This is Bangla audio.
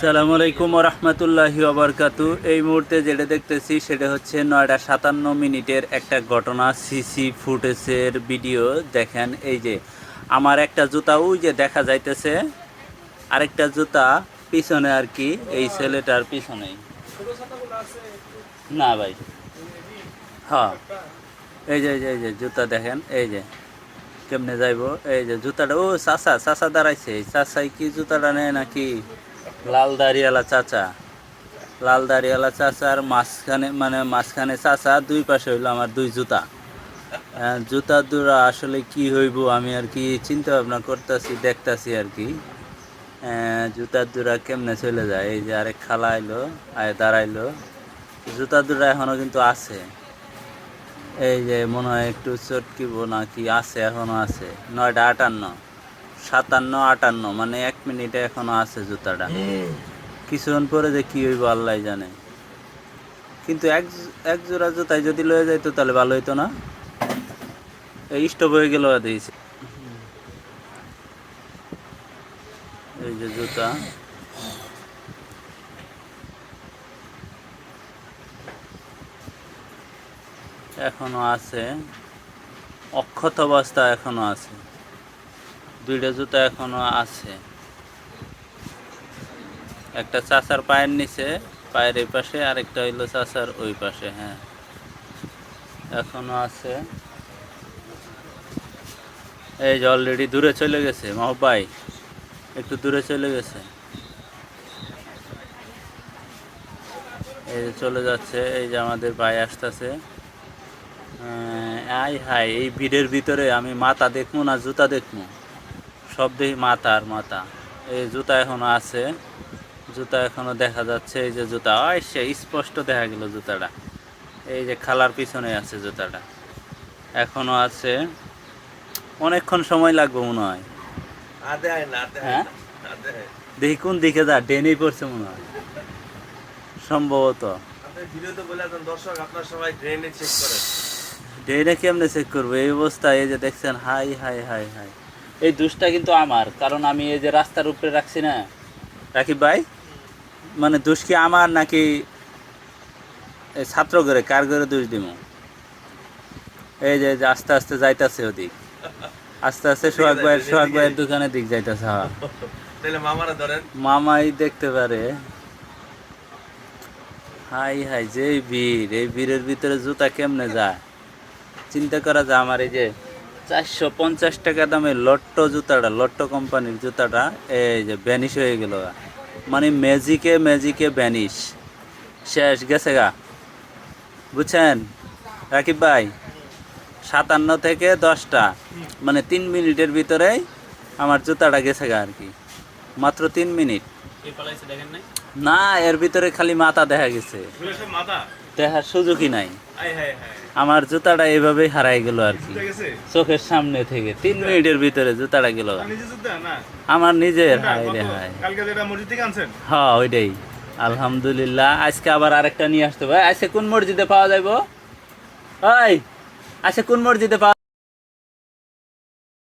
সালামু আলাইকুম রহমতুল্লাহি আবরকাতু এই মুহূর্তে যেটা দেখতেছি সেটা হচ্ছে নয়টা সাতান্ন মিনিটের একটা ঘটনা সিসি ফুটেজের ভিডিও। দেখেন, এই যে আমার একটা জুতা, ওই যে দেখা যাইতেছে আরেকটা জুতা পিছনে আর কি, এই ছেলেটার পিছনেই না ভাই। হ্যাঁ। এই যে এই যে জুতা দেখেন, এই যে কেমনে যাইবো? এই যে জুতাটা, ও চাচা চাচা দাঁড়াইছে। চাচাই কি জুতাটা নেয় নাকি? লাল দাড়িওয়ালা চাচা। লাল দাড়িওয়ালা চাচার মাঝখানে মানে মাঝখানে চাচা, দুই পাশে হইল আমার দুই জুতা। জুতার দুরা আসলে কি হইব আমি আর কি চিন্তা ভাবনা করতেছি, দেখতাছি আর কি। জুতার দুরা কেমনে চলে যায়? এই যে আরেক খালা আইলো, আয় দাঁড়াইলো। জুতার দুরা এখনও কিন্তু আছে। এই যে মনে হয় একটু চটকিব নাকি আছে এখনও আছে। নয়টা আটান্ন। সাতান্ন আটান্ন মানে এক মিনিটে এখনও আছে জুতাটা। কিছুক্ষণ পরে যে কি হইব আল্লাহ জানে। কিন্তু এক এক জোড়া জুতায় যদি লয়ে যাইতো তাহলে ভালো হইতো না। এই স্টপ হয়ে গেল দিয়েছে। এই যে জুতা। এখনও আছে। অক্ষত অবস্থা এখনও আছে। দুইটা জুতা এখনও আছে। একটা চাচার পায়ের নিচে, পায়ের এই পাশে আর একটা হইল চাচার ওই পাশে হ্যাঁ। এখনও আছে। এই যে অলরেডি দূরে চলে গেছে মাহবাই একটু দূরে চলে গেছে। এই যে চলে যাচ্ছে, এই যে আমাদের ভাই আসতেছে। আই হাই এই ভিড়ের ভিতরে আমি মাথা দেখব না জুতা দেখব? সব দেখি মাথা আর মাথা এই জুতা এখনও আছে। জুতা এখনও দেখা যাচ্ছে এই যে জুতা। সে স্পষ্ট দেখা গেল জুতাটা। এই যে খালার পিছনে আছে জুতাটা। এখনও আছে। অনেকক্ষণ সময় লাগবে মনে হয়। হয়? দেখি কোন দিকে যা ডেনেই পড়ছে মনে হয়। সম্ভবত। ড্রেনে কেমনে চেক করব? এই অবস্থায় এই যে দেখছেন হাই হাই হাই হাই। এই দুষটা কিন্তু আমার কারণ আমি এই যে রাস্তার উপরে রাখছি না রাকিব ভাই? মানে দুষ কি আমার নাকি ছাত্র করে কার করে দোষ দিব? এই যে আস্তে আস্তে যাইতাছে ওদিক। আস্তে আস্তে সোহাগ ভাইয়ের সোহাগ ভাইয়ের দোকানের দিক যাইতাছে হ্যাঁ। মামারা ধরেন। মামাই দেখতে পারে। হাই হাই যে ভিড় এই ভিড়ের ভিতরে জুতা কেমনে যায়? চিন্তা করা যায় আমার এই যে চারশো পঞ্চাশ টাকা দামের লট্টো জুতাটা লট্টো কোম্পানির জুতাটা এই যে ব্যানিশ হয়ে গেল। মানে ম্যাজিকে ম্যাজিকে ব্যানিশ শেষ গেছে গা। বুঝছেন? রাকিব ভাই সাতান্ন থেকে দশটা। মানে তিন মিনিটের ভিতরেই আমার জুতাটা গেছে গা আর কি। মাত্র তিন মিনিট। না এর ভিতরে খালি মাথা দেখা গেছে। দেখার সুযোগই নাই। আমার জুতাটা এইভাবেই হারাই গেল আর কি। চোখের সামনে থেকে তিন মিনিটের ভিতরে জুতাটা গেল। আমার নিজের হাই রে হ্যাঁ। ওইটাই। আলহামদুলিল্লাহ আজকে আবার আরেকটা নিয়ে আসতে হবে। আজকে কোন মসজিদে পাওয়া যাইব? ওই আজকে কোন মসজিদে পাওয়া